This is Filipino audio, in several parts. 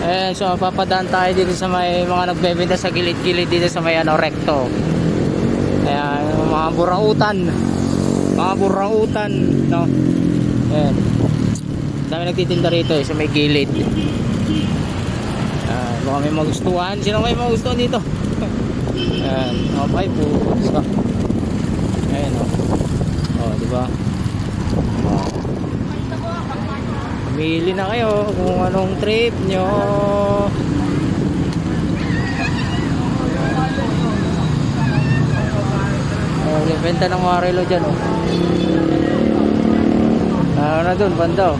Ayan, so papadaan tayo dito sa may mga nagbebenta sa gilid-gilid dito sa may ano, recto. Ayan, mga burautan. Mga burautan, no? Ayan. Dami nagtitinda rito eh, sa may gilid. Ayan, baka may magustuhan. Sino may magustuhan dito? Ayan, okay po. So, ayan o. Oh. oh, di ba? Oh. Pumili na kayo kung anong trip nyo. Oh, yung benta ng mga relo dyan, oh. Ano na dun, banda, oh.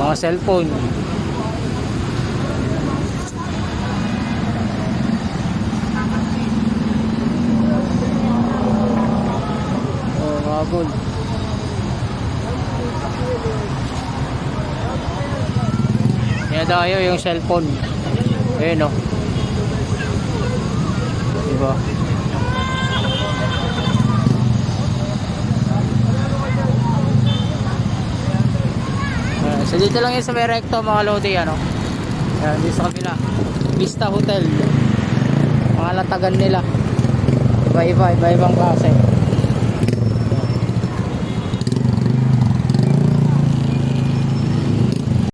Mga cellphone. Gold. Yan tayo yung cellphone. Ayun oh. Diba? Ayan, so dito lang yun sa may recto mga lodi ano. Ayan, dito sa kabila. Vista Hotel. Mga latagan nila. Iba-iba, iba-ibang klase.